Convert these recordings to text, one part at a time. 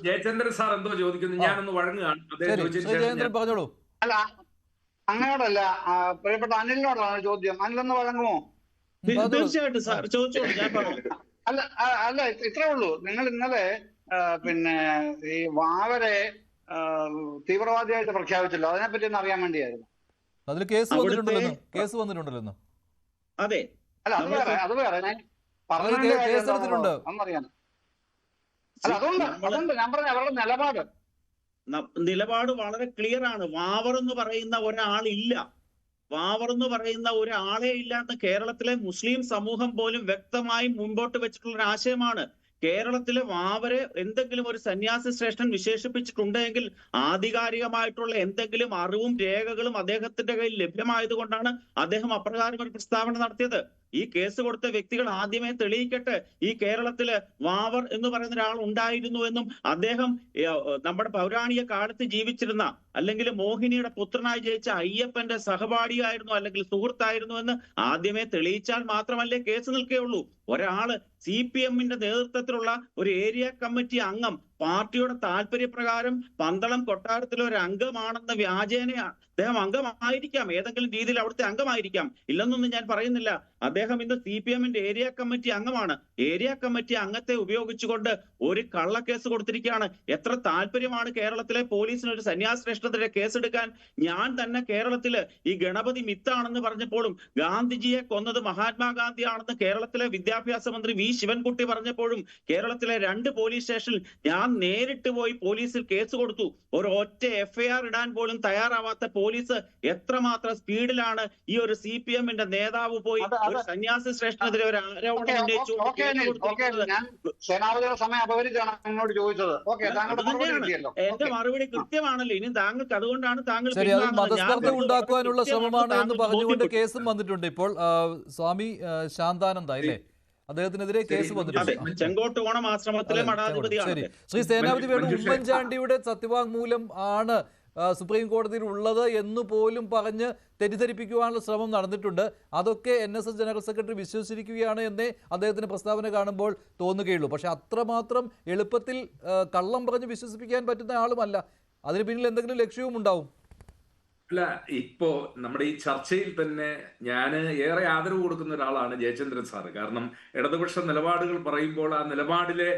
Jayachandran sir എന്തോ ചോദിക്കുന്നു. ഞാനൊന്ന് വഴങ്ങുകയാണ്. അദ്ദേഹം ഞാൻ- പറഞ്ഞോളൂ. അല്ല അങ്ങനോടല്ല ആ, പ്രിയപ്പെട്ട അനിലിനോടാണ് ചോദ്യം. അനിലൊന്ന് വഴങ്ങുമോ. തീർച്ചയായിട്ടും സാർ ചോദിച്ചോളൂ ഞാൻ പറയാം അല്ല അല്ല ഇത് ഇത്രേ ഉള്ളൂ. നിങ്ങൾ ഇന്നലെ പിന്നെ ഈ വാവരെ തീവ്രവാദിയായിട്ട് പ്രഖ്യാപിച്ചല്ലോ. അതിനെപ്പറ്റി ഒന്ന് അറിയാൻ വേണ്ടിയായിരുന്നു. അതിൽ കേസ് വന്നിട്ടുണ്ടല്ലോ കേസ് വന്നിട്ടുണ്ടല്ലോ അതെ. അല്ല അത് വേറെ അത് വേറെ. ഞാൻ പറഞ്ഞു കേസ് എടുത്തിട്ടുണ്ട്. ഞാൻ പറഞ്ഞ അവരുടെ നിലപാട്. നിലപാട് വളരെ ക്ലിയർ ആണ്. വാവർ എന്ന് പറയുന്ന ഒരാളില്ല. വാവർ എന്ന് പറയുന്ന ഒരാളെ ഇല്ല എന്ന് കേരളത്തിലെ മുസ്ലിം സമൂഹം പോലും വ്യക്തമായി മുമ്പോട്ട് വെച്ചിട്ടുള്ള ഒരു ആശയമാണ്. കേരളത്തിലെ വാവരെ എന്തെങ്കിലും ഒരു സന്യാസി ശ്രേഷ്ഠൻ വിശേഷിപ്പിച്ചിട്ടുണ്ടെങ്കിൽ ആധികാരികമായിട്ടുള്ള എന്തെങ്കിലും അറിവും രേഖകളും അദ്ദേഹത്തിന്റെ കയ്യിൽ ലഭ്യമായതുകൊണ്ടാണ് അദ്ദേഹം അപ്രകാരം ഒരു പ്രസ്താവന നടത്തിയത്. ഈ കേസ് കൊടുത്ത വ്യക്തികൾ ആദ്യമേ തെളിയിക്കട്ടെ. ഈ കേരളത്തിൽ വാവർ എന്ന് പറയുന്ന ഒരാൾ ഉണ്ടായിരുന്നു എന്നും അദ്ദേഹം നമ്മുടെ പൗരാണിക കാലത്ത് ജീവിച്ചിരുന്ന അല്ലെങ്കിൽ മോഹിനിയുടെ പുത്രനായി ജയിച്ച അയ്യപ്പന്റെ സഹപാഠിയായിരുന്നു അല്ലെങ്കിൽ സുഹൃത്തായിരുന്നു എന്ന് ആദ്യമേ തെളിയിച്ചാൽ മാത്രമല്ലേ കേസ് നിൽക്കുകയുള്ളൂ. ഒരാൾ സി പി എമ്മിന്റെ നേതൃത്വത്തിലുള്ള ഒരു ഏരിയ കമ്മിറ്റി അംഗം പാർട്ടിയുടെ താല്പര്യപ്രകാരം പന്തളം കൊട്ടാരത്തിലെ ഒരു അംഗമാണെന്ന വ്യാജേന അദ്ദേഹം അംഗമായിരിക്കാം. ഏതെങ്കിലും രീതിയിൽ അവിടുത്തെ അംഗമായിരിക്കാം. ഇല്ലെന്നൊന്നും ഞാൻ പറയുന്നില്ല. അദ്ദേഹം ഇന്ന് സി പി എമ്മിന്റെ ഏരിയ കമ്മിറ്റി അംഗമാണ്. ഏരിയ കമ്മിറ്റി അംഗത്തെ ഉപയോഗിച്ചുകൊണ്ട് ഒരു കള്ളക്കേസ് കൊടുത്തിരിക്കുകയാണ്. എത്ര താല്പര്യമാണ് കേരളത്തിലെ പോലീസിന് ഒരു സന്യാസ കേസ് കേസെടുക്കാൻ? ഞാൻ തന്നെ കേരളത്തിൽ ഈ ഗണപതി മിത്താണെന്ന് പറഞ്ഞപ്പോഴും ഗാന്ധിജിയെ കൊന്നത് മഹാത്മാഗാന്ധിയാണെന്ന് കേരളത്തിലെ വിദ്യാഭ്യാസ മന്ത്രി വി ശിവൻകുട്ടി പറഞ്ഞപ്പോഴും കേരളത്തിലെ രണ്ട് പോലീസ് സ്റ്റേഷനിൽ ഞാൻ നേരിട്ട് പോയി പോലീസിൽ കേസ് കൊടുത്തു. ഒരു ഒറ്റ എഫ്ഐആർ ഇടാൻ പോലും തയ്യാറാവാത്ത പോലീസ് എത്രമാത്രം സ്പീഡിലാണ് ഈ ഒരു സി പി എമ്മിന്റെ നേതാവ് പോയി ഒരു സന്യാസി ശ്രേഷ്ഠനെതിരെ ഒരു ആരോപണം തന്നെയാണ്. എന്റെ മറുപടി കൃത്യമാണല്ലോ. ഇനി താങ്കൾക്ക് അതുകൊണ്ടാണ് താങ്കൾ മതസ്പർദ്ധ ഉണ്ടാക്കുവാനുള്ള ശ്രമമാണ് എന്ന് പറഞ്ഞുകൊണ്ട് കേസും വന്നിട്ടുണ്ട്. ഇപ്പോൾ സ്വാമി ശാന്താനന്ദ അല്ലേ? അദ്ദേഹത്തിനെതിരെ കേസ് വന്നിട്ടുണ്ട്. ശരി ശ്രീ. സേനാപതി വേണു ഉമ്മൻചാണ്ടിയുടെ സത്യവാങ്മൂലം ആണ് സുപ്രീം കോടതിയിൽ ഉള്ളത് എന്ന് പോലും പറഞ്ഞ് തെറ്റിദ്ധരിപ്പിക്കുവാനുള്ള ശ്രമം നടന്നിട്ടുണ്ട്. അതൊക്കെ N S S general secretary വിശ്വസിച്ചിരിക്കുകയാണ് എന്നേ അദ്ദേഹത്തിന്റെ പ്രസ്താവന കാണുമ്പോൾ തോന്നുകയുള്ളൂ. പക്ഷെ അത്രമാത്രം എളുപ്പത്തിൽ കള്ളം പറഞ്ഞ് വിശ്വസിപ്പിക്കാൻ പറ്റുന്ന ആളുമല്ല. അതിന് പിന്നിൽ എന്തെങ്കിലും ലക്ഷ്യവും ഉണ്ടാവും അല്ല ഇപ്പോ നമ്മുടെ ഈ ചർച്ചയിൽ തന്നെ ഞാൻ ഏറെ ആദരവ് കൊടുക്കുന്ന ഒരാളാണ് ജയചന്ദ്രൻ സാറ്. കാരണം ഇടതുപക്ഷ നിലപാടുകൾ പറയുമ്പോൾ ആ നിലപാടിലെ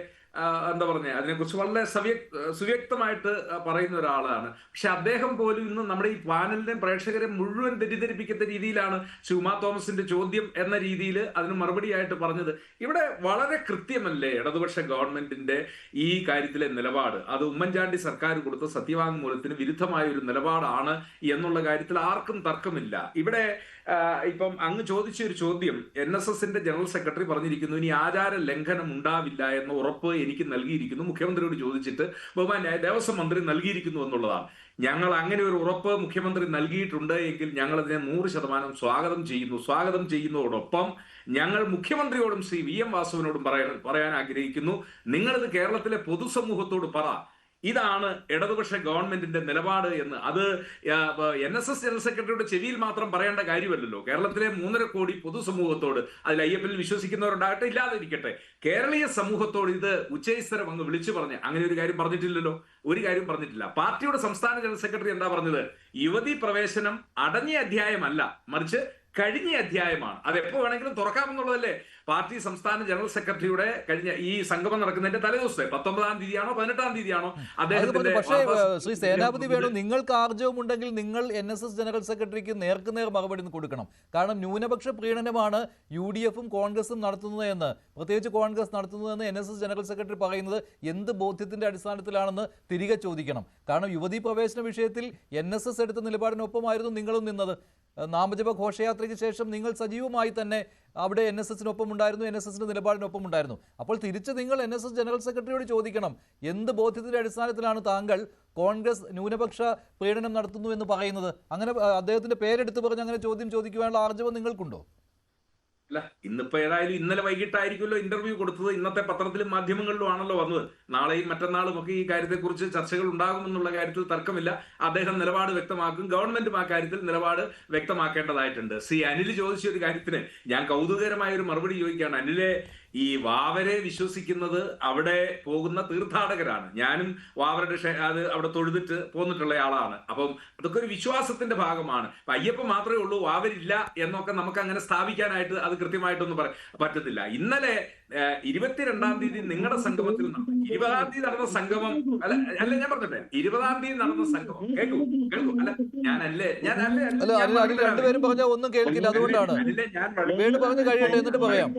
എന്താ പറഞ്ഞ അതിനെക്കുറിച്ച് വളരെ സവ്യ സുവ്യക്തമായിട്ട് പറയുന്ന ഒരാളാണ്. പക്ഷെ അദ്ദേഹം പോലും ഇന്ന് നമ്മുടെ ഈ പാനലിനെ പ്രേക്ഷകരെ മുഴുവൻ തെറ്റിദ്ധരിപ്പിക്കുന്ന രീതിയിലാണ് ശുമാ തോമസിന്റെ ചോദ്യം എന്ന രീതിയിൽ അതിന് മറുപടിയായിട്ട് പറഞ്ഞത്. ഇവിടെ വളരെ കൃത്യമല്ലേ ഇടതുപക്ഷ ഗവൺമെന്റിന്റെ ഈ കാര്യത്തിലെ നിലപാട്? അത് ഉമ്മൻചാണ്ടി സർക്കാർ കൊടുത്ത സത്യവാങ്മൂലത്തിന് വിരുദ്ധമായ ഒരു നിലപാടാണ് എന്നുള്ള കാര്യത്തിൽ ആർക്കും തർക്കമില്ല. ഇവിടെ ഇപ്പം അങ്ങ് ചോദിച്ച ഒരു ചോദ്യം എൻ എസ് എസിന്റെ ജനറൽ സെക്രട്ടറി പറഞ്ഞിരിക്കുന്നു ഇനി ആചാര ലംഘനം ഉണ്ടാവില്ല എന്ന ഉറപ്പ് എനിക്ക് നൽകിയിരിക്കുന്നു. മുഖ്യമന്ത്രിയോട് ചോദിച്ചിട്ട് ബഹുമാനായ ദേവസ്വം മന്ത്രി നൽകിയിരിക്കുന്നു എന്നുള്ളതാണ്. ഞങ്ങൾ അങ്ങനെ ഒരു ഉറപ്പ് മുഖ്യമന്ത്രി നൽകിയിട്ടുണ്ട് എങ്കിൽ ഞങ്ങൾ അതിനെ നൂറ് ശതമാനം സ്വാഗതം ചെയ്യുന്നു. സ്വാഗതം ചെയ്യുന്നതോടൊപ്പം ഞങ്ങൾ മുഖ്യമന്ത്രിയോടും ശ്രീ വി എം വാസുവിനോടും പറയാൻ പറയാൻ ആഗ്രഹിക്കുന്നു. നിങ്ങളിത് കേരളത്തിലെ പൊതുസമൂഹത്തോട് പറ. ഇതാണ് ഇടതുപക്ഷ ഗവൺമെന്റിന്റെ നിലപാട് എന്ന്. അത് എൻ എസ് എസ് ജനറൽ സെക്രട്ടറിയുടെ ചെവിയിൽ മാത്രം പറയേണ്ട കാര്യമല്ലല്ലോ. കേരളത്തിലെ മൂന്നര കോടി പൊതുസമൂഹത്തോട് അതിൽ അയ്യപ്പനിൽ വിശ്വസിക്കുന്നവരുണ്ടാകട്ടെ ഇല്ലാതിരിക്കട്ടെ. കേരളീയ സമൂഹത്തോട് ഇത് ഉച്ചൈസ്തരം അങ്ങ് വിളിച്ചു പറഞ്ഞ് അങ്ങനെ ഒരു കാര്യം പറഞ്ഞിട്ടില്ലല്ലോ. ഒരു കാര്യം പറഞ്ഞിട്ടില്ല. പാർട്ടിയുടെ സംസ്ഥാന ജനറൽ സെക്രട്ടറി എന്താ പറഞ്ഞത്? യുവതി പ്രവേശനം അടഞ്ഞ അധ്യായമല്ല മറിച്ച് കഴിഞ്ഞ അധ്യായമാണ്. അത് വേണമെങ്കിലും തുറക്കാമെന്നുള്ളതല്ലേ? പാർട്ടി സംസ്ഥാന ജനറൽ സെക്രട്ടറിയുടെ കഴിഞ്ഞ ഈ സംഗമം നടക്കുന്നതിന്റെ തലേദിവസത്തെ പത്തൊമ്പതാം തീയതിയാണോ പതിനെട്ടാം തീയതിയാണോ അദ്ദേഹത്തിന്റെ പക്ഷേ ശ്രീ സേനാപതി വേണു നിങ്ങൾക്ക് ആർജവം ഉണ്ടെങ്കിൽ നിങ്ങൾ എൻ എസ് എസ് ജനറൽ സെക്രട്ടറിക്ക് നേർക്കുനേർ മറുപടി കൊടുക്കണം. കാരണം ന്യൂനപക്ഷ പ്രീണനമാണ് യു ഡി എഫും കോൺഗ്രസും നടത്തുന്നത് എന്ന്. പ്രത്യേകിച്ച് കോൺഗ്രസ് നടത്തുന്നതെന്ന് N S S general secretary പറയുന്നത് എന്ത് ബോധ്യത്തിന്റെ അടിസ്ഥാനത്തിലാണെന്ന് തിരികെ ചോദിക്കണം. കാരണം യുവതീ പ്രവേശന വിഷയത്തിൽ എൻ എസ് എസ് എടുത്ത നിലപാടിനൊപ്പമായിരുന്നു നിങ്ങളും നിന്നത്. നാമജപ ഘോഷയാത്രയ്ക്ക് ശേഷം നിങ്ങൾ സജീവമായി തന്നെ അവിടെ എൻ എസ് എസിനൊപ്പം ഉണ്ടായിരുന്നു എൻ എസ് എസിന്റെ നിലപാടിനൊപ്പം ഉണ്ടായിരുന്നു അപ്പോൾ തിരിച്ച് നിങ്ങൾ എൻ എസ് എസ് ജനറൽ സെക്രട്ടറിയോട് ചോദിക്കണം എന്ത് ബോധ്യത്തിന്റെ അടിസ്ഥാനത്തിലാണ് താങ്കൾ കോൺഗ്രസ് ന്യൂനപക്ഷ പീഡനം നടത്തുന്നു എന്ന് പറയുന്നത്? അങ്ങനെ അദ്ദേഹത്തിന്റെ പേരെടുത്ത് പറഞ്ഞ് അങ്ങനെ ചോദ്യം ചോദിക്കുവാനുള്ള ആർജവം നിങ്ങൾക്കുണ്ടോ? അല്ല ഇന്നിപ്പോ ഏതായാലും ഇന്നലെ വൈകിട്ടായിരിക്കുമല്ലോ ഇന്റർവ്യൂ കൊടുത്തത്. ഇന്നത്തെ പത്രത്തിലും മാധ്യമങ്ങളിലും ആണല്ലോ വന്നത്. നാളെയും മറ്റന്നാളും ഒക്കെ ഈ കാര്യത്തെക്കുറിച്ച് ചർച്ചകൾ ഉണ്ടാകുമെന്നുള്ള കാര്യത്തിൽ തർക്കമില്ല. അദ്ദേഹം നിലപാട് വ്യക്തമാക്കും. ഗവൺമെന്റും ആ കാര്യത്തിൽ നിലപാട് വ്യക്തമാക്കേണ്ടതായിട്ടുണ്ട്. സി അനിൽ ചോദിച്ച ഒരു കാര്യത്തിന് ഞാൻ കൗതുകകരമായ ഒരു മറുപടി ചോദിക്കുകയാണ്. അനിലെ ഈ വാവരെ വിശ്വസിക്കുന്നത് അവിടെ പോകുന്ന തീർത്ഥാടകരാണ്. ഞാനും വാവരുടെ അത് അവിടെ തൊഴുതിട്ട് പോന്നിട്ടുള്ള ആളാണ്. അപ്പം അതൊക്കെ ഒരു വിശ്വാസത്തിന്റെ ഭാഗമാണ്. അപ്പൊ അയ്യപ്പൻ മാത്രമേ ഉള്ളൂ വാവരില്ല എന്നൊക്കെ നമുക്ക് അങ്ങനെ സ്ഥാപിക്കാനായിട്ട് അത് കൃത്യമായിട്ടൊന്നും പറ പറ്റത്തില്ല. ഇന്നലെ ഇരുപത്തിരണ്ടാം തീയതി നിങ്ങളുടെ സംഗമത്തിൽ നടന്നു ഇരുപതാം തീയതി നടന്ന സംഗമം അല്ല അല്ല ഞാൻ പറഞ്ഞിട്ടെ. ഇരുപതാം തീയതി നടന്ന സംഗമം കേൾക്കൂ കേൾക്കൂ. അല്ല ഞാനല്ലേ ഞാൻ അല്ലേ. രണ്ടുപേരും പറഞ്ഞ ഒന്നും കേൾക്കില്ല അതുകൊണ്ടാണ്. വേണു പറഞ്ഞു കഴിയട്ടെ എന്നിട്ട് പറയാം.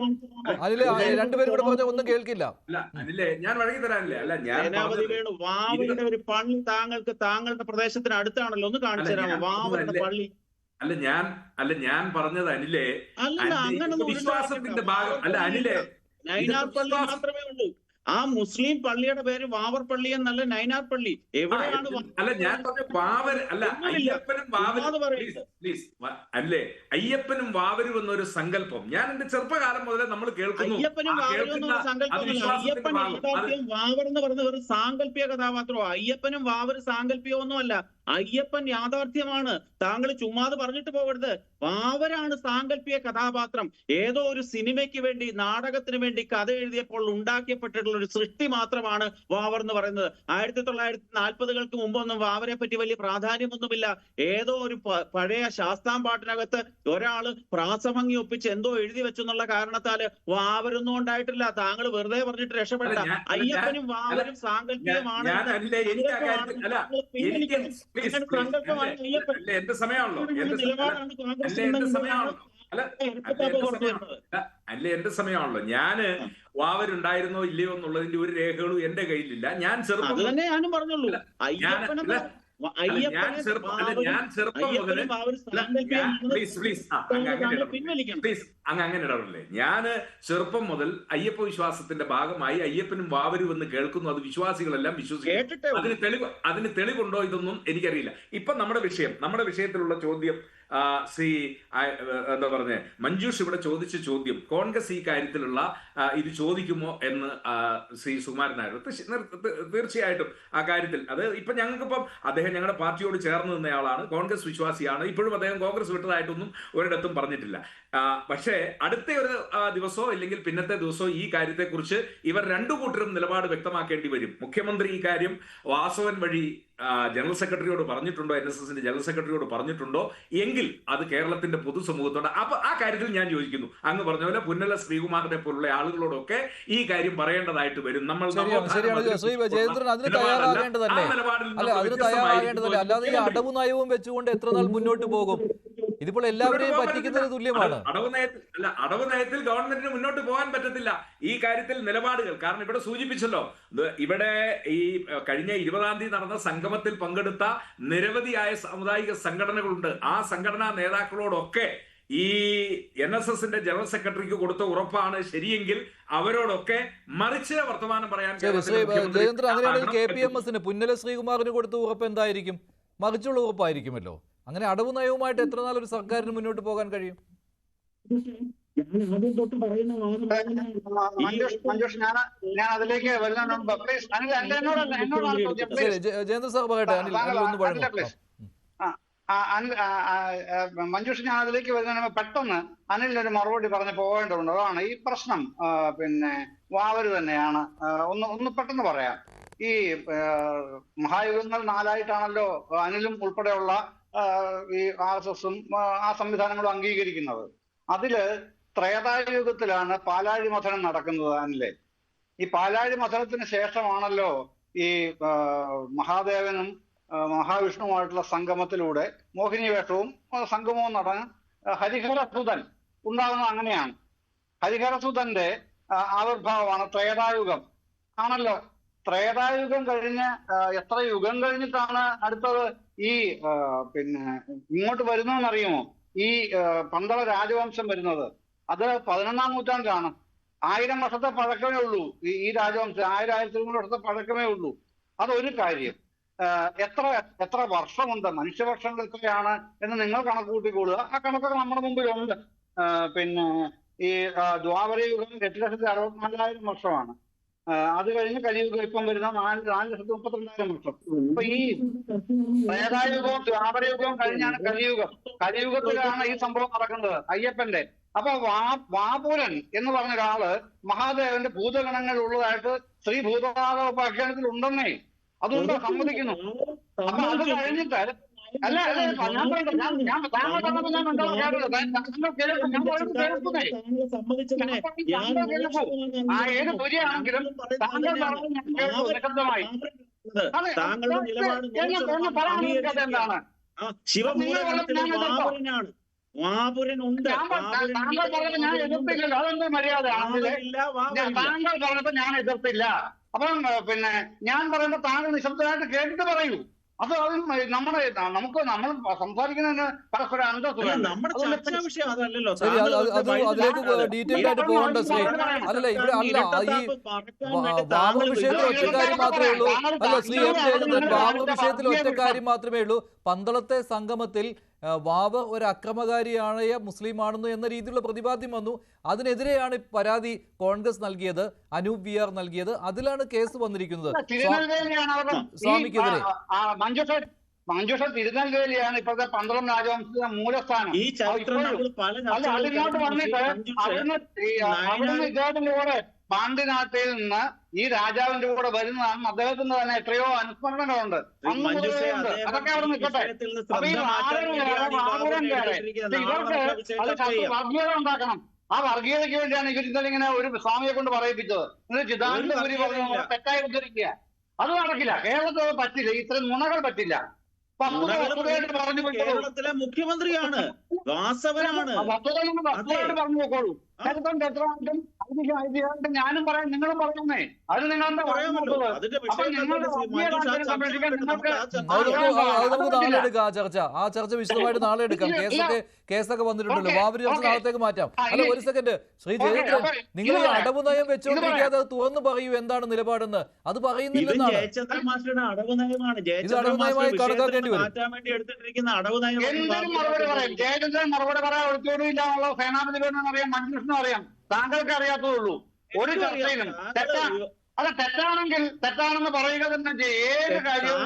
അതിലെ രണ്ടുപേരും കൂടെ പറഞ്ഞ ഒന്നും കേൾക്കില്ല. അല്ല അനിലെ ഞാൻ വഴങ്ങി തരാനില്ലേ? അല്ല ഞാൻ ഒരു പള്ളി താങ്കൾക്ക് താങ്കളുടെ പ്രദേശത്തിന് അടുത്താണല്ലോ. ഒന്ന് കാണിച്ചു അല്ല, തരാമോ? ഞാൻ പള്ളി. അല്ല ഞാൻ അല്ല ഞാൻ പറഞ്ഞത് അനിലെ, വിശ്വാസത്തിന്റെ ഭാഗം അല്ല അനിലെ നൈനാർ പള്ളി മാത്രമേ ഉള്ളൂ. ആ മുസ്ലിം പള്ളിയുടെ പേര് വാവർ പള്ളി എന്നല്ല നൈനാർ പള്ളി. എവിടെയാണ് അല്ല ഞാൻ പറഞ്ഞ വാവർ അല്ല അയ്യപ്പനും. പ്ലീസ് പ്ലീസ് അല്ലേ? അയ്യപ്പനും വാവരും എന്നൊരു സങ്കല്പം. ഞാൻ എന്റെ ചെറുപ്പകാലം മുതലേ നമ്മൾ കേൾക്കുന്നു. അയ്യപ്പനും വാവരും എന്നൊരു അയ്യപ്പൻ വാവർ എന്ന് പറയുന്നത് ഒരു സാങ്കല്പിക കഥാപാത്രമോ അയ്യപ്പനും വാവർ സാങ്കല്പികമൊന്നുമല്ല. അയ്യപ്പൻ യാഥാർത്ഥ്യമാണ്. താങ്കൾ ചുമ്മാതെ പറഞ്ഞിട്ട് പോകരുത്. അവരാണ് സാങ്കല്പിക കഥാപാത്രം. ഏതോ ഒരു സിനിമയ്ക്ക് വേണ്ടി നാടകത്തിന് വേണ്ടി കഥ എഴുതിയപ്പോൾ ഉണ്ടാക്കിയപ്പെട്ടിട്ടുള്ള ഒരു സൃഷ്ടി മാത്രമാണ് വാവർ എന്ന് പറയുന്നത്. ആയിരത്തി തൊള്ളായിരത്തി നാൽപ്പതുകൾക്ക് മുമ്പൊന്നും വാവരെ പറ്റി വലിയ പ്രാധാന്യമൊന്നുമില്ല. ഏതോ ഒരു പഴയ ശാസ്താം പാട്ടിനകത്ത് ഒരാൾ പ്രാസഭംഗി ഒപ്പിച്ച് എന്തോ എഴുതി വെച്ചു എന്നുള്ള കാരണത്താൽ വാവരൊന്നും ഉണ്ടായിട്ടില്ല. താങ്കൾ വെറുതെ പറഞ്ഞിട്ട് രക്ഷപ്പെടില്ല അയ്യപ്പനും വാവരും സാങ്കല്പികമാണ്. പ്ലീസ് അല്ല എന്റെ സമയമാണല്ലോ? അല്ല എന്റെ സമയമാണല്ലോ? അല്ല അല്ല എന്റെ സമയമാണല്ലോ? ഞാൻ വാവരുണ്ടായിരുന്നോ ഇല്ലയോ എന്നുള്ളതിന്റെ ഒരു രേഖകളും എന്റെ കയ്യിലില്ല. ഞാൻ ചെറുപ്പം ഞാനും അങ്ങനെ അങ്ങനെ ഞാൻ ചെറുപ്പം മുതൽ അയ്യപ്പ വിശ്വാസത്തിന്റെ ഭാഗമായി അയ്യപ്പനും വാവരും എന്ന് കേൾക്കുന്നു. അത് വിശ്വാസികളെല്ലാം വിശ്വസിക്കും. അതിന് തെളിവ് അതിന് തെളിവുണ്ടോ ഇതൊന്നും എനിക്കറിയില്ല. ഇപ്പൊ നമ്മുടെ വിഷയം നമ്മുടെ വിഷയത്തിലുള്ള ചോദ്യം ആ, എന്താ പറഞ്ഞ മഞ്ജുഷ് ഇവിടെ ചോദിച്ച ചോദ്യം കോൺഗ്രസ് ഈ കാര്യത്തിലുള്ള ഇത് ചോദിക്കുമോ എന്ന് സി തീ- തീർച്ചയായിട്ടും ആ കാര്യത്തിൽ. അത് ഇപ്പൊ ഞങ്ങൾക്കിപ്പം അദ്ദേഹം ഞങ്ങളുടെ പാർട്ടിയോട് ചേർന്ന് നിന്നയാളാണ് കോൺഗ്രസ് വിശ്വാസിയാണ്. ഇപ്പോഴും അദ്ദേഹം കോൺഗ്രസ് വിട്ടതായിട്ടൊന്നും ഒരിടത്തും പറഞ്ഞിട്ടില്ല. പക്ഷേ അടുത്ത ഒരു ദിവസോ ഇല്ലെങ്കിൽ പിന്നത്തെ ദിവസോ ഈ കാര്യത്തെക്കുറിച്ച് ഇവർ രണ്ടു കൂട്ടരും നിലപാട് വ്യക്തമാക്കേണ്ടി വരും. മുഖ്യമന്ത്രി ഈ കാര്യം വാസവൻ വഴി ജനറൽ സെക്രട്ടറിയോട് പറഞ്ഞിട്ടുണ്ടോ എൻ എസ് എസിന്റെ ജനറൽ സെക്രട്ടറിയോട് പറഞ്ഞിട്ടുണ്ടോ? എങ്കിൽ അത് കേരളത്തിന്റെ പൊതുസമൂഹത്തോട്. അപ്പൊ ആ കാര്യത്തിൽ ഞാൻ ചോദിക്കുന്നു അങ്ങ് പറഞ്ഞ പോലെ പുന്നല ശ്രീകുമാറിനെ പോലുള്ള ആളുകളോടൊക്കെ ഈ കാര്യം പറയേണ്ടതായിട്ട് വരും. നമ്മൾ അല്ലാതെ ഈ. അടവ് നയവും വെച്ചുകൊണ്ട് എത്ര നാൾ മുന്നോട്ട് പോകും? ഇതിപ്പോൾ എല്ലാവരെയും പറ്റിക്കുന്നത് തുല്യമാണ്. അട- അടവ് നയത്തിൽ അല്ല അടവ് നയത്തിൽ ഗവൺമെന്റിന് മുന്നോട്ട് പോകാൻ പറ്റത്തില്ല ഈ കാര്യത്തിൽ നിലപാടുകൾ. കാരണം ഇവിടെ സൂചിപ്പിച്ചല്ലോ ഇവിടെ ഈ കഴിഞ്ഞ ഇരുപതാം തീയതി നടന്ന സംഗമത്തിൽ പങ്കെടുത്ത നിരവധിയായ സാമുദായിക സംഘടനകളുണ്ട്. ആ സംഘടനാ നേതാക്കളോടൊക്കെ ഈ എൻ എസ് എസിന്റെ ജനറൽ സെക്രട്ടറിക്ക് കൊടുത്ത ഉറപ്പാണ് ശരിയെങ്കിൽ അവരോടൊക്കെ മറിച്ച് വർത്തമാനം പറയാൻ അങ്ങനെയാണെങ്കിൽ കെ പി എം എസിന് പുന്നല ശ്രീകുമാറിന് കൊടുത്ത ഉറപ്പ് എന്തായിരിക്കും? മറിച്ചുള്ള ഉറപ്പായിരിക്കുമല്ലോ. അങ്ങനെ അടവ് നയവുമായിട്ട് എത്ര നാൾ ഒരു സർക്കാരിന് മുന്നോട്ട് പോകാൻ കഴിയും? ജയേന്ദ്ര സാർ പറയട്ടെ അനിൽ അനിൽ ഒന്ന് ആ, മഞ്ജുഷ് ഞാൻ അതിലേക്ക് വരുന്നതിന് മുമ്പ് പെട്ടെന്ന് അനിലിനൊരു മറുപടി പറഞ്ഞ് പോകേണ്ടതുണ്ട്. അതാണ് ഈ പ്രശ്നം. പിന്നെ വാവര് തന്നെയാണ്. ഒന്ന് ഒന്ന് പെട്ടെന്ന് പറയാം. ഈ മഹായുഗങ്ങൾ നാലായിട്ടാണല്ലോ അനിലും ഉൾപ്പെടെയുള്ള ഈ ആർ എസ് എസും ആ സംവിധാനങ്ങളും അംഗീകരിക്കുന്നത്. അതിൽ ത്രേതായുഗത്തിലാണ് പാലാഴി മഥനം നടക്കുന്നത് അല്ലേ ഈ പാലാഴി മഥനത്തിന് ശേഷമാണല്ലോ ഈ മഹാദേവനും മഹാവിഷ്ണുവുമായിട്ടുള്ള സംഗമത്തിലൂടെ മോഹിനി വേഷവും സംഗമവും നടന്ന് ഹരിഹരസുതൻ ഉണ്ടാകുന്നത് അങ്ങനെയാണ്. ഹരിഹരസുതന്റെ ആവിർഭാവമാണ് ത്രേതായുഗം. ആണല്ലോ? ത്രേതായുഗം കഴിഞ്ഞ് എത്ര യുഗം കഴിഞ്ഞിട്ടാണ് അടുത്തത് ഈ പിന്നെ ഇങ്ങോട്ട് വരുന്നതെന്നറിയുമോ? ഈ പന്തള രാജവംശം വരുന്നത്. അത് പതിനൊന്നാം നൂറ്റാണ്ടിലാണ്. ആയിരം വർഷത്തെ പഴക്കമേ ഉള്ളൂ ഈ രാജവംശം. ആയിരം ആയിരത്തി വർഷത്തെ പഴക്കമേ ഉള്ളൂ. അതൊരു കാര്യം. എത്ര എത്ര വർഷമുണ്ട്? മനുഷ്യവർഷങ്ങൾ എത്രയാണ് എന്ന് നിങ്ങൾ കണക്ക് കൂട്ടിക്കൊള്ളുക ആ കണക്കൊക്കെ നമ്മുടെ മുമ്പിലുണ്ട്. പിന്നെ ഈ ദ്വാപര യുഗം എട്ട് ലക്ഷത്തി അറുപത്തിനാലായിരം വർഷമാണ്. അത് കഴിഞ്ഞ് കലിയുഗം ഇപ്പം വരുന്ന നാല് നാല് ലക്ഷത്തി മുപ്പത്തിരണ്ടായിരം വർഷം. അപ്പൊ ഈ ത്രേതായുഗവും ദ്വാപരയുഗവും കഴിഞ്ഞാണ് കലിയുഗം. കലിയുഗത്തിലാണ് ഈ സംഭവം നടക്കുന്നത് അയ്യപ്പന്റെ. അപ്പൊ വാ വാപൂരൻ എന്ന് പറഞ്ഞ ഒരാൾ മഹാദേവന്റെ ഭൂതഗണങ്ങൾ ഉള്ളതായിട്ട് ശ്രീ ഭൂതപാദോപാഖ്യാനത്തിൽ ഉണ്ടെന്നേ അതുകൊണ്ട് സമ്മതിക്കുന്നു. അപ്പൊ അത് കഴിഞ്ഞിട്ട് അല്ല അല്ല ഞാൻ പറഞ്ഞത് ഞാൻ ഞാൻ താങ്കൾ പറഞ്ഞപ്പോ ഞാൻ താങ്കൾ കേൾക്കും ഞാൻ പറയുന്നത് കേൾക്കുന്നേ സമ്മതിച്ചതിനെ ഞാൻ ആ ഏത് പുരിയാണെങ്കിലും താങ്കൾ പറഞ്ഞത് ഞാൻ കേട്ടു നിശബ്ദമായി താങ്കളുടെ നിലപാട് എന്താണ്? വാപുരൻ ഉണ്ട് താങ്കൾ പറഞ്ഞത് ഞാൻ എതിർത്തില്ലല്ലോ. അതെന്ത് മര്യാദ താങ്കൾ പറഞ്ഞപ്പോ ഞാൻ എതിർത്തില്ല. അപ്പം പിന്നെ ഞാൻ പറയുമ്പോ താങ്കൾ നിശബ്ദമായിട്ട് കേട്ടിട്ട് പറയൂ. അത് നമ്മുടെ നമുക്ക് നമ്മൾ സംസാരിക്കുന്നതിന് പരസ്പരം അതിലേക്ക്. ഡീറ്റെയിൽഡ് ആയിട്ട് പോകണ്ട ശ്രീ അല്ലല്ല ഇവിടെ അല്ല ഈ ബാബർ വിഷയത്തിൽ ഒറ്റ കാര്യം മാത്രമേ ഉള്ളൂ. അല്ല ശ്രീ എം ബാബർ വിഷയത്തിൽ ഒറ്റ കാര്യം മാത്രമേ ഉള്ളൂ. പന്തളത്തെ സംഗമത്തിൽ ബാബർ ഒരു അക്രമകാരിയായ മുസ്ലിം ആണെന്നു എന്ന രീതിയിലുള്ള പ്രതിപാദ്യം വന്നു. അതിനെതിരെയാണ് പരാതി കോൺഗ്രസ് നൽകിയത് അനൂപ് വി ആർ നൽകിയത്. അതിലാണ് കേസ് വന്നിരിക്കുന്നത്. സ്വാമിക്കെതിരെ. മഞ്ജുഷ തിരുനെൽവേലിയാണ് ഇപ്പോഴത്തെ പന്തളം രാജവംശത്തിന്റെ മൂലസ്ഥാനം. ഈ ചരിത്രം വന്നിട്ട് അവിടുന്ന് അവിടുന്ന് ഇദ്ദേഹത്തിന്റെ കൂടെ പാണ്ഡ്യനാട്ടിൽ നിന്ന് ഈ രാജാവിന്റെ കൂടെ വരുന്നതാണ് അദ്ദേഹത്തിന് തന്നെ എത്രയോ അനുസ്മരണങ്ങളുണ്ട് അതൊക്കെ അവിടെ നിൽക്കട്ടെ. അപ്പൊ ഈ ഇവർക്ക് അത് വർഗീയത ഉണ്ടാക്കണം. ആ വർഗീയതയ്ക്ക് വേണ്ടിയാണ് ഇവർ ഇന്നലെ ഇങ്ങനെ ഒരു സ്വാമിയെ കൊണ്ട് പറയിപ്പിച്ചത്. എന്നിട്ട് ചിദാനന്ദ പുരി ഗുരി പറഞ്ഞു. തെറ്റായി ഉദ്ധരിക്കുക. അത് നടക്കില്ല. കേരളത്തിൽ അത് പറ്റില്ല. ഇത്തരം നുണകൾ പറ്റില്ല. കേരളത്തിലെ മുഖ്യമന്ത്രിയാണ്. വാസവനാണ്. പറഞ്ഞു നോക്കോളൂ ചരിത്രം ഐതിഹ്യമായിട്ടും ഞാനും പറയാം നിങ്ങളും പറയുന്നേ. അതിന് നിങ്ങളുടെ അത് അത് നാളെ എടുക്കാം ആ ചർച്ച. ആ ചർച്ച വിശദമായിട്ട് നാളെ എടുക്കാം. ഇല്ല, കേസൊക്കെ കേസൊക്കെ വന്നിട്ടുണ്ടല്ലോ. ബാബരി ചർച്ച നാളത്തേക്ക് മാറ്റാം. അല്ല ഒരു സെക്കൻഡ്. ശ്രീ ജയചന്ദ്രൻ നിങ്ങൾ ഈ. അടവ് നയം വെച്ചുകൊണ്ടിരിക്കാതെ തുറന്നു പറയൂ എന്താണ് നിലപാടെന്ന്. അത് പറയുന്നില്ലെന്നാണ്. ഇത് അടവ് മാസ്റ്റർ നയമായി കണക്കാക്കേണ്ടി വരും. മറുപടി പറയും. ജയചന്ദ്രൻ മറുപടി പറയാൻ ഒളിച്ചോടിയില്ല എന്നുള്ള സേനാപതി അറിയാം. മഞ്ജുഷിനും അറിയാം. താങ്കൾക്ക് അറിയാത്തതുള്ളൂ ഒരു ചർച്ചയിലും തെറ്റാ അല്ല തെറ്റാണെങ്കിൽ തെറ്റാണെന്ന് പറയുക തന്നെ ഏത് കാര്യവും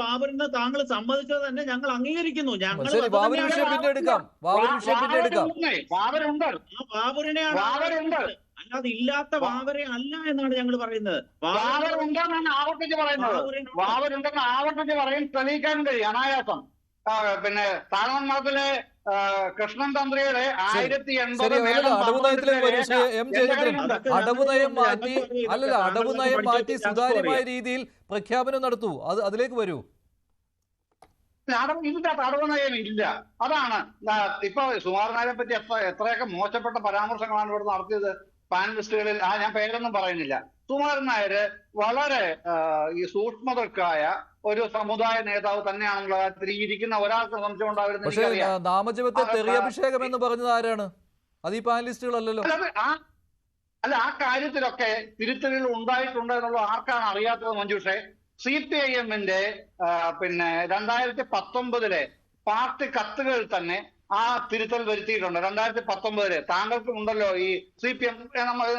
ബാബറിന് താങ്കൾ സമ്മതിച്ചത് തന്നെ ഞങ്ങൾ അംഗീകരിക്കുന്നു. ഞങ്ങൾ ശരി അത് ബാബരി തന്നെയാണ് വിഷയം പിന്നെ എടുക്കാം ബാബരി വിഷയം എടുക്കാം വാവരുണ്ട്. ആ ബാബറിനെയാണ് വാവരുണ്ട്. അല്ലാതെ ഇല്ലാത്ത ബാബറെ അല്ല എന്നാണ് ഞങ്ങൾ പറയുന്നത്. വാവരുണ്ടെന്നാണ് ആവർത്തിച്ച് പറയുന്നത്. ബാബറിനോട് വാവരുണ്ടെന്ന് ആവർത്തിച്ച് പറയും തെളിയിക്കാനും കഴിയും. അനായാസം. പിന്നെ താഴ്മൺമഠത്തിലെ കൃഷ്ണൻ തന്ത്രിയുടെ ആയിരത്തി എൺപത് ശരി അല്ലല്ല അടവ് നയത്തിലേക്ക് വരും. ശ്രീ എം ജയചന്ദ്രൻ അതൊക്കെ അടവ് നയം മാറ്റി അല്ലല്ല അടവ് മാറ്റി സുതാര്യമായ രീതിയിൽ പ്രഖ്യാപനം നടത്തൂ. അത് അതിലേക്ക് വരൂ. അടവ് ഇതിന്റെ അടവ് നയം ഇല്ല. അതാണ് ഇപ്പൊ സുമാറിനെ പറ്റി എത്ര എത്രയൊക്കെ മോശപ്പെട്ട പരാമർശങ്ങളാണ് ഇവിടെ നടത്തിയത്. പാനലിസ്റ്റുകളിൽ ആ ഞാൻ പേരൊന്നും പറയുന്നില്ല. സുമാരൻ നായര് വളരെ ഈ സൂക്ഷ്മതക്കായ ഒരു സമുദായ നേതാവ് തന്നെയാണെന്നുള്ള കാര്യത്തിൽ ഇരിക്കുന്ന ഒരാൾക്ക് സംശയം ഉണ്ടാവരുന്ന നാമജപത്തെ തെറിയഭിഷേകം എന്ന് പറഞ്ഞത് ആരാണ്? അത് ഈ അല്ല ആ കാര്യത്തിലൊക്കെ തിരുത്തലുകൾ ഉണ്ടായിട്ടുണ്ട് എന്നുള്ളത് ആർക്കാണ് അറിയാത്തത് മഞ്ജുഷെ? സി പി ഐ എമ്മിന്റെ പിന്നെ രണ്ടായിരത്തി പത്തൊമ്പതിലെ പാർട്ടി കത്തുകളിൽ തന്നെ ആ തിരുത്തൽ വരുത്തിയിട്ടുണ്ട്. രണ്ടായിരത്തി പത്തൊമ്പതിൽ. താങ്കൾക്കും ഉണ്ടല്ലോ ഈ സി പി എം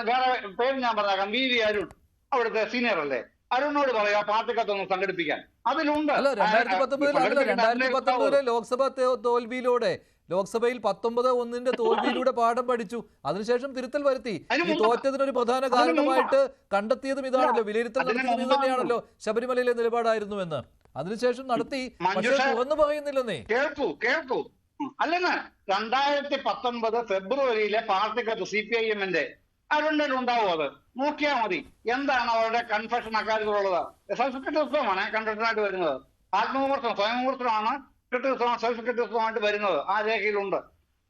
വേറെ പേര് ഞാൻ പറഞ്ഞേക്കാം. വി വി അരുൺ അവിടുത്തെ സീനിയർ അല്ലേ? അരുണിനോട് പറയാ പാർട്ടി കത്തൊന്ന് സംഘടിപ്പിക്കാൻ. അതിലുണ്ട്. രണ്ടായിരത്തി രണ്ടായിരത്തി പത്തൊമ്പതിലെ ലോക്സഭ തോൽവിയിലൂടെ ലോക്സഭയിൽ പത്തൊമ്പത് ഒന്നിന്റെ തോൽവിയിലൂടെ പാഠം പഠിച്ചു. അതിനുശേഷം തിരുത്തൽ വരുത്തി. ഈ തോറ്റതിനൊരു പ്രധാന കാരണമായിട്ട് കണ്ടെത്തിയതും ഇതാണല്ലോ. വിലയിരുത്തൽ അതിന് നടത്തിയതും ഇത് തന്നെയാണല്ലോ ശബരിമലയിലെ നിലപാടായിരുന്നു എന്ന് അതിനുശേഷം നടത്തി. പക്ഷേ തുറന്നു പറയുന്നില്ലെന്നേ. കേൾക്കൂ കേൾക്കൂ. അല്ലെന്ന് രണ്ടായിരത്തി പത്തൊൻപത് ഫെബ്രുവരിയിലെ പാർട്ടിക്കത്ത് സി പി ഐ എമ്മിന്റെ അരുണ്ടൽ ഉണ്ടാവും അത്? നോക്കിയാൽ മതി. എന്താണ് അവരുടെ കൺഫെഷൻ അക്കാര്യത്തിലുള്ളത്? സെൽഫ് ക്രിറ്റിസമാണ് കൺഫെഷനായിട്ട് വരുന്നത്. ആത്മവിമർശനം സ്വയം വിമർശനമാണ് ക്രിറ്റിസം സെൽഫ് ക്രിറ്റിസമായിട്ട് വരുന്നത്. ആ രേഖയിലുണ്ട്.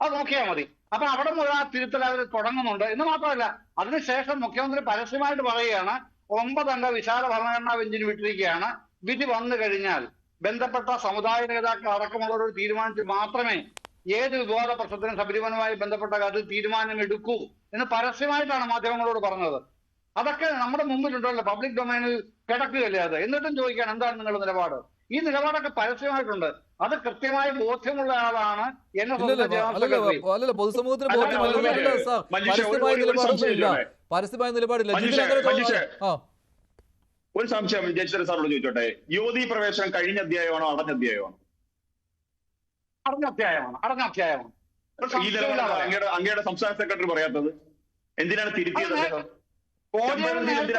അത് നോക്കിയാൽ മതി. അപ്പൊ അവിടെ മുതൽ ആ തിരുത്തൽ അവർ തുടങ്ങുന്നുണ്ട്. എന്ന് മാത്രമല്ല അതിനുശേഷം മുഖ്യമന്ത്രി പരസ്യമായിട്ട് പറയുകയാണ് ഒമ്പതംഗ വിശാല ഭരണഘടനാ ബെഞ്ചിന് വിട്ടിരിക്കുകയാണ്. വിധി വന്നു കഴിഞ്ഞാൽ ബന്ധപ്പെട്ട സമുദായ നേതാക്കൾ അടക്കമുള്ളവരോട് തീരുമാനിച്ച് മാത്രമേ ഏത് വിവാദ പ്രശ്നത്തിനും ശബരിമലയുമായി ബന്ധപ്പെട്ട കാര്യത്തിൽ തീരുമാനം എടുക്കൂ എന്ന് പരസ്യമായിട്ടാണ് മാധ്യമങ്ങളോട് പറഞ്ഞത്. അതൊക്കെ നമ്മുടെ മുമ്പിലുണ്ടല്ലോ പബ്ലിക് ഡൊമൈനിൽ കിടക്കുകയല്ലേ അത്? എന്നിട്ടും ചോദിക്കാൻ എന്താണ് നിങ്ങളുടെ നിലപാട്? ഈ നിലപാടൊക്കെ പരസ്യമായിട്ടുണ്ട്. അത് കൃത്യമായി ബോധ്യമുള്ള ആളാണ് എന്നെ അല്ലല്ല പൊതുസമൂഹത്തിന് ബോധ്യമല്ല. പരസ്യമായ നിലപാടില്ല മഞ്ജുഷ, ജിതിൻ അങ്ങനെ മഞ്ജുഷ. തോന്നുന്നു. ആ ഒരു സംശയം ജയചന്ദ്രൻ സാറോട് ചോദിച്ചോട്ടെ? യുവതി പ്രവേശനം കഴിഞ്ഞ അധ്യായമാണോ അടഞ്ഞ അധ്യായമാണോ? അടഞ്ഞ അധ്യായമാണ് അടഞ്ഞ അധ്യായമാണ്. ഈ സംശയമില്ല അങ്ങയുടെ അങ്ങയുടെ സംസ്ഥാന സെക്രട്ടറി പറയാത്തത്? എന്തിനാണ് തിരുത്തിയത് നേരത്തെ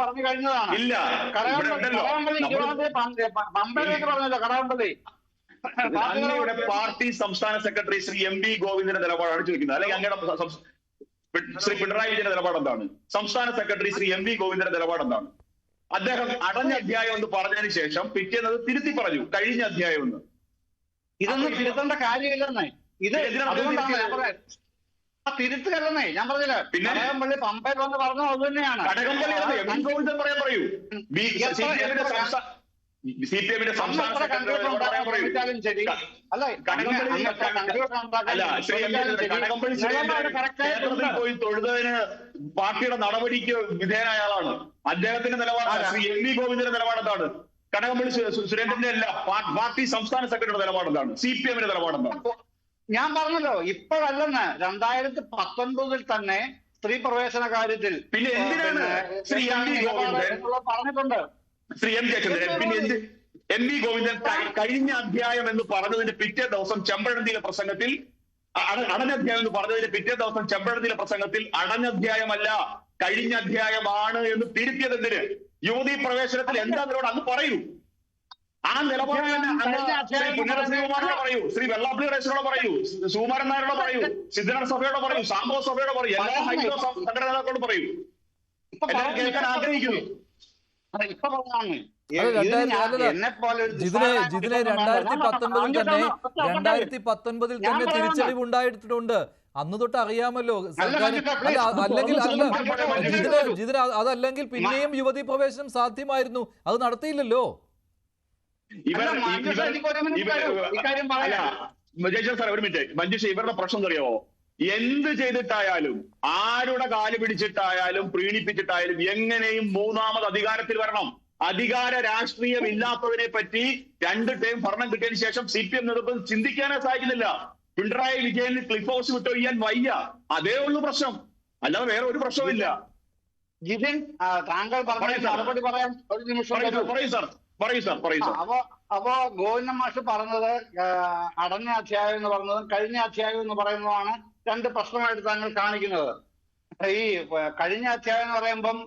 പറഞ്ഞു കഴിഞ്ഞതാണ്. ഇല്ല. പമ്പയിലേക്ക് പറഞ്ഞല്ലോ കടകംപള്ളി. അങ്ങയുടെ പാർട്ടി സംസ്ഥാന സെക്രട്ടറി ശ്രീ എം വി ഗോവിന്ദന്റെ നിലപാടാണ് ചോദിക്കുന്നത്. അല്ലെങ്കിൽ അങ്ങയുടെ ശ്രീ പിണറായി വിജയന്റെ നിലപാട് എന്താണ്? സംസ്ഥാന സെക്രട്ടറി ശ്രീ എം വി ഗോവിന്ദന്റെ നിലപാട് എന്താണ്? അദ്ദേഹം അടഞ്ഞ അധ്യായം എന്ന് പറഞ്ഞതിന് ശേഷം പിറ്റേന്നത് തിരുത്തി പറഞ്ഞു കഴിഞ്ഞ അധ്യായം എന്ന് ഇതൊന്നും തിരുത്തേണ്ട കാര്യമില്ലെന്നേ. ഇത് ആ തിരുത്തുകല്ലെന്നേ ഞാൻ പറഞ്ഞില്ല? പിന്നെ? കടകംപള്ളി പമ്പയിൽ വന്ന് പറഞ്ഞു അത് തന്നെയാണ് കടകംപള്ളി പറയാൻ പറയൂ. സി പി എമ്മിന്റെ സംസ്ഥാന സെക്രട്ടറി ആയിട്ടുണ്ട്. പോയി തൊഴുതതിന് പാർട്ടിയുടെ നടപടിക്ക് വിധേയനായ ആളാണ് അദ്ദേഹത്തിന്റെ നിലപാട് ശ്രീ എം വി ഗോവിന്ദന്റെ നിലപാട് എന്താണ് കടകംപള്ളി സുരേന്ദ്രന്റെ അല്ല പാർട്ടി സംസ്ഥാന സെക്രട്ടറിയുടെ നിലപാട് എന്താണ് സി പി എമ്മിന്റെ നിലപാട് എന്താണ് ഞാൻ പറഞ്ഞല്ലോ ഇപ്പോഴല്ലെന്ന്. രണ്ടായിരത്തി പത്തൊൻപതിൽ തന്നെ സ്ത്രീ പ്രവേശന കാര്യത്തിൽ പിന്നെ എന്തിനാണ് ശ്രീ എം വി ഗോവിന്ദൻ പറഞ്ഞിട്ടുണ്ട്. ശ്രീ എം ജയചന്ദ്രൻ പിന്നെ എന്ത്? എം വി ഗോവിന്ദൻ കഴിഞ്ഞ അധ്യായം എന്ന് പറഞ്ഞതിന്റെ പിറ്റേ ദിവസം ചെമ്പഴന്തിയിലെ പ്രസംഗത്തിൽ അടഞ്ഞ അധ്യായം എന്ന് പറഞ്ഞതിന്റെ പിറ്റേ ദിവസം ചെമ്പഴന്തിയിലെ പ്രസംഗത്തിൽ അടഞ്ഞ അധ്യായമല്ല കഴിഞ്ഞ അധ്യായമാണ് എന്ന് തിരുത്തിയത് എന്തിന്? യുവതി പ്രവേശനത്തിൽ എന്താ നിലപാട് അന്ന് പറയൂ. ആ നിലപാട് തന്നെ പറയൂ. ശ്രീ വെള്ളാപ്പള്ളി ഗണേശനോട് പറയൂ. സുകുമാരൻ നായരോട് പറയൂ. സിദ്ധന സഭയോട് പറയൂ. സാമ്പോ സഭയോട് പറയൂ. എല്ലാ ഹൈന്ദവ സംഘടനകളോട് പറയൂ. എല്ലാവരും കേൾക്കാൻ ആഗ്രഹിക്കുന്നു. ഇപ്പൊ രണ്ടായിരത്തി- പത്തൊൻപതിൽ തന്നെ രണ്ടായിരത്തി പത്തൊൻപതിൽ തന്നെ. തിരിച്ചറിവ് ഉണ്ടായിട്ടുണ്ട് അന്ന് തൊട്ട് അറിയാമല്ലോ സർക്കാർ. അല്ല അല്ലെങ്കിൽ അല്ല ജിതിന് ജിതിന് അതല്ലെങ്കിൽ പിന്നെയും യുവതി പ്രവേശനം സാധ്യമായിരുന്നു അത് നടത്തിയില്ലല്ലോ ഇവർ മഞ്ജുഷ, ഇവർ എനിക്ക് ഒരു മിനിറ്റ് ഇവർ തരൂ. അല്ല പറയാം. സാർ ഒരു മിനിറ്റ് മഞ്ജുഷ ഇവരുടെ പ്രശ്നം അറിയോ എന്ത് ചെയ്തിട്ടായാലും ആരുടെ കാൽ പിടിച്ചിട്ടായാലും പ്രീണിപ്പിച്ചിട്ടായാലും എങ്ങനെയും മൂന്നാമത് അധികാരത്തിൽ വരണം. അധികാര രാഷ്ട്രീയം ഇല്ലാത്തതിനെ പറ്റി രണ്ട് ടൈം ഭരണം കിട്ടിയതിന് ശേഷം സി പി എം നേതൃത്വം ചിന്തിക്കാനേ സാധിക്കുന്നില്ല. പിണറായി വിജയന് ക്ലിഫ് ഹൗസ് വിട്ടൊഴിയാൻ വയ്യ. അതേ ഉള്ളൂ പ്രശ്നം. അല്ലാതെ വേറെ ഒരു പ്രശ്നവുമില്ല ജിതിൻ താങ്കൾ പറഞ്ഞ സാർ. മറുപടി പറയാൻ ഒരു നിമിഷം പറയൂ. സാർ. പറയൂ സാർ. പറയൂ സാർ. അപ്പൊ അപ്പോ ഗോവിന്ദ മാഷ് പറഞ്ഞത് അടഞ്ഞ അധ്യായം എന്ന് പറഞ്ഞതും കഴിഞ്ഞ അധ്യായം എന്ന് പറയുന്നതാണ് രണ്ട് പ്രശ്നമായിട്ട് താങ്കൾ കാണിക്കുന്നത്. ഈ കഴിഞ്ഞ അധ്യായം എന്ന് പറയുമ്പം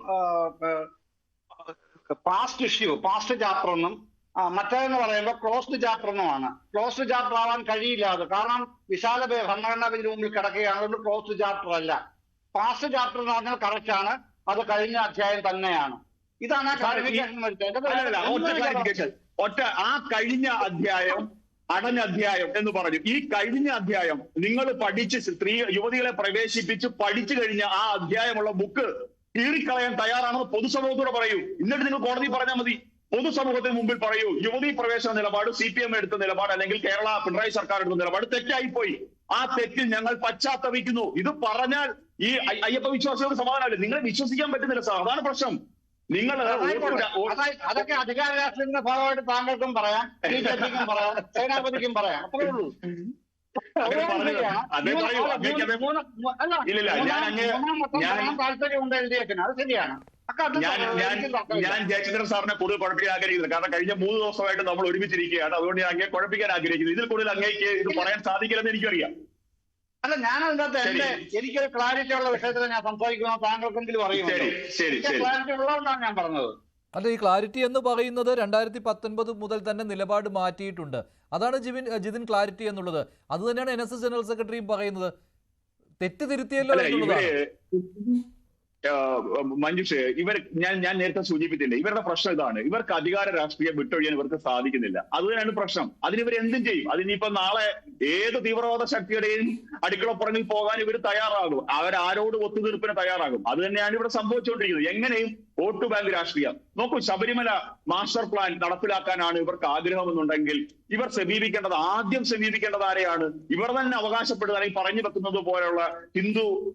പാസ്റ്റ് ഇഷ്യൂ പാസ്റ്റ് ചാപ്റ്റർ ഒന്നും മറ്റേ മറ്റേതെന്ന് പറയുമ്പോൾ ക്ലോസ്ഡ് ചാപ്റ്റർ എന്നുമാണ് ക്ലോസ്ഡ് ചാപ്റ്റർ ആവാൻ കഴിയില്ല അത്. കാരണം വിശാല ഭരണഘടനാ ബെഞ്ചിന് മുമ്പിൽ കിടക്കുകയാണ്. അതുകൊണ്ട് ക്ലോസ്ഡ് ചാപ്റ്റർ അല്ല. പാസ്റ്റ് ചാപ്റ്റർ എന്ന് പറഞ്ഞാൽ കറക്റ്റ് ആണ്. അത് കഴിഞ്ഞ അധ്യായം തന്നെയാണ്. ഇതാണ് ആ ക്ലാരിഫിക്കേഷൻ. ഒറ്റ ആ കഴിഞ്ഞ അധ്യായം അടഞ്ഞ അധ്യായം എന്ന് പറഞ്ഞു. ഈ കഴിഞ്ഞ അധ്യായം നിങ്ങൾ പഠിച്ച് സ്ത്രീ യുവതികളെ പ്രവേശിപ്പിച്ച് പഠിച്ചു കഴിഞ്ഞ ആ അധ്യായമുള്ള ബുക്ക് കീറിക്കളയാൻ തയ്യാറാണെന്ന് പൊതുസമൂഹത്തോട് പറയൂ. എന്നിട്ട് നിങ്ങൾ കോടതി പറഞ്ഞാൽ മതി. പൊതുസമൂഹത്തിന് മുമ്പിൽ പറയൂ. യുവതി പ്രവേശന നിലപാട് സി പി എം എടുത്ത നിലപാട് അല്ലെങ്കിൽ കേരള പിണറായി സർക്കാർ എടുത്ത നിലപാട് തെറ്റായി പോയി ആ തെറ്റിൽ ഞങ്ങൾ പശ്ചാത്തപിക്കുന്നു. ഇത് പറഞ്ഞാൽ ഈ അയ്യപ്പ വിശ്വാസികൾക്ക് സമാധാനമല്ലേ. നിങ്ങളെ വിശ്വസിക്കാൻ പറ്റുന്നില്ല സാർ. അതാണ് പ്രശ്നം. നിങ്ങൾ അതൊക്കെ അധികാര രാഷ്ട്രീയത്തിന്റെ ഭാഗമായിട്ട് താങ്കൾക്കും പറയാം ബി ജെ പിക്കും പറയാം സേനാപതിക്കും പറയാം. അത്രേ ഉള്ളൂ. അതേ താല്പര്യമുണ്ട് ശരിയാണ് ഞാൻ ജയചന്ദ്രൻ സാറിനെ കൂടുതൽ കുഴപ്പിക്കാൻ ആഗ്രഹിക്കുന്നത് കാരണം കഴിഞ്ഞ മൂന്ന് ദിവസമായിട്ട് നമ്മൾ ഒരുമിച്ചിരിക്കുകയാണ്. അതുകൊണ്ട് ഞാൻ അങ്ങേ കുഴപ്പിക്കാൻ ആഗ്രഹിക്കുന്നു. ഇതിൽ കൂടുതൽ അങ്ങേക്ക് ഇത് പറയാൻ സാധിക്കില്ലെന്ന് എനിക്കറിയാം. അല്ല ഞാൻ അതിനകത്ത്. എന്റെ എനിക്കൊരു ക്ലാരിറ്റി ഉള്ള വിഷയത്തിൽ ഞാൻ സംസാരിക്കുന്ന താങ്കൾക്കെങ്കിലും ശരി ക്ലാരിറ്റി ഉള്ളതുകൊണ്ടാണ് ഞാൻ പറഞ്ഞത്. അല്ല ഈ ക്ലാരിറ്റി എന്ന് പറയുന്നത് രണ്ടായിരത്തി പത്തൊൻപത് മുതൽ തന്നെ നിലപാട് മാറ്റിയിട്ടുണ്ട്. അതാണ് ജിവിൻ ജിതിൻ ക്ലാരിറ്റി എന്നുള്ളത്. അത് തന്നെയാണ് എൻ എസ് എസ് ജനറൽ സെക്രട്ടറിയും പറയുന്നത്. തെറ്റ് തിരുത്തിയല്ലോ എന്നുള്ളതാണ്. മഞ്ജുഷ് ഇവർ ഞാൻ ഞാൻ നേരത്തെ സൂചിപ്പിച്ചില്ലേ ഇവരുടെ പ്രശ്നം ഇതാണ്. ഇവർക്ക് അധികാര രാഷ്ട്രീയം വിട്ടൊഴിയാൻ ഇവർക്ക് സാധിക്കുന്നില്ല. അത് തന്നെയാണ് പ്രശ്നം. അതിന് ഇവർ എന്തും ചെയ്യും. അതിനിപ്പോ നാളെ ഏത് തീവ്രവാദ ശക്തിയുടെയും അടുക്കളപ്പുറങ്ങിൽ പോകാൻ ഇവർ തയ്യാറാകും. അവരാരോട് ഒത്തുതീർപ്പിന് തയ്യാറാകും. അത് തന്നെയാണ് ഇവിടെ സംഭവിച്ചുകൊണ്ടിരിക്കുന്നത്. എങ്ങനെയും വോട്ട് ബാങ്ക് രാഷ്ട്രീയം. നോക്കൂ ശബരിമല മാസ്റ്റർ പ്ലാൻ നടപ്പിലാക്കാനാണ് ഇവർക്ക് ആഗ്രഹമെന്നുണ്ടെങ്കിൽ ഇവർ സമീപിക്കേണ്ടത് ആദ്യം സമീപിക്കേണ്ടത് ആരെയാണ്? ഇവർ തന്നെ അവകാശപ്പെടുക അല്ലെങ്കിൽ പറഞ്ഞു വെക്കുന്നത് പോലെയുള്ള ഹിന്ദു